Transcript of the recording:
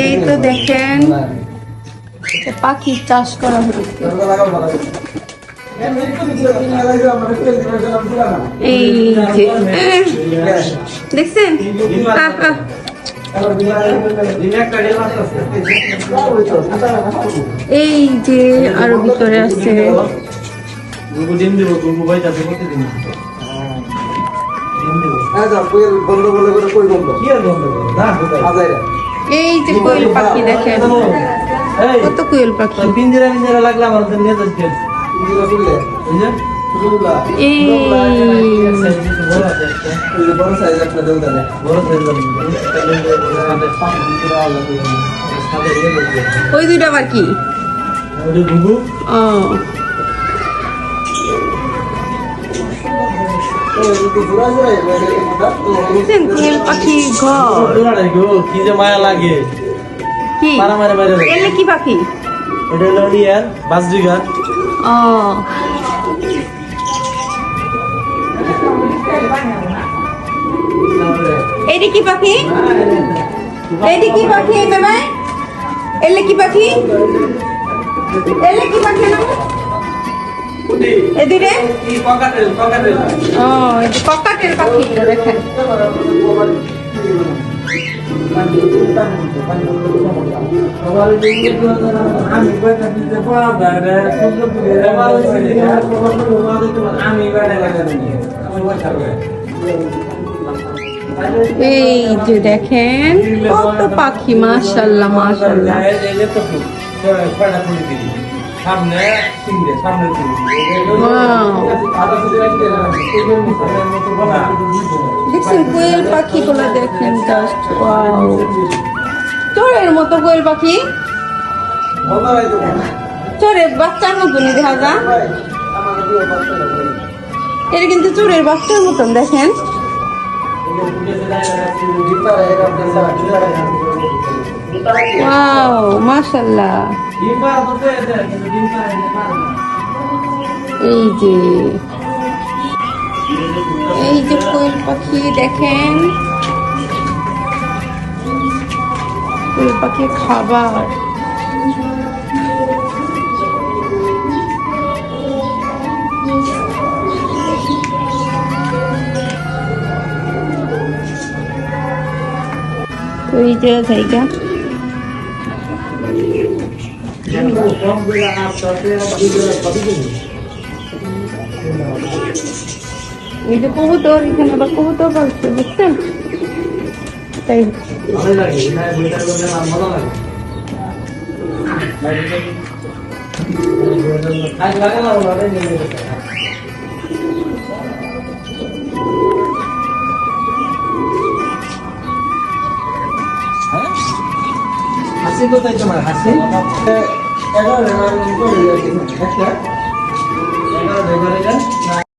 এই তো দেখেন পাখির চাষ করা হয়েছে এই যে দেখছেন? এই যে আরও ভিতরে আছে। যাবে কত দিন বন্ধ বলে করে কই বন্ধ? কি আর বন্ধ? না আজাইরা এই যে কোয়েল পাখি দেখেন। এই কত কোয়েল পাখি? পিঞ্জিরা পিঞ্জিরা লাগলে আমার তো নিয়ে যাচ্ছে ইঞ্জিরা খুললে এই বড় ওই সাইজ একটা দেও তাহলে। বড় সাইজ লাগবে সাথে সাথে লাগবে ওই দুইটা আবার কি ও। কোয়েল পাখি ঘর কি যে মায়া লাগে। কি? মারা মারা মারা এলে কি পাখি? ওটা হলো ইয়ার বাসডিগার ও। এইটা কি পাখি? এইটা কি পাখি এলে কি পাখি? এলে কি পাখি না এদিকে? ককাটেল পাখি দেখেন। এই যে দেখেন কত পাখি মাশাল্লাহ মাশাল্লাহ সামনে, তিনটে, সামনে. দেখছেন কোয়েল পাখি গুলো দেখেন জাস্ট চোরের মতো কোয়েল পাখি। চোরের বাচ্চার মতনই দেখা যা এটা কিন্তু চোরের বাচ্চার মতন দেখেন। ওয়াও মাশাল্লাহ এই যে এই যে কোয়েল পাখি, দেখেন। কোয়েল পাখির খাবার। তো এই যে জায়গা। এই যে কবুতর এখানে আবার কবুতর পাচ্ছে বুঝছেন? তাই হাসি কোথায় তোমার? হাসি? এগারো এগারো এগারো এগারো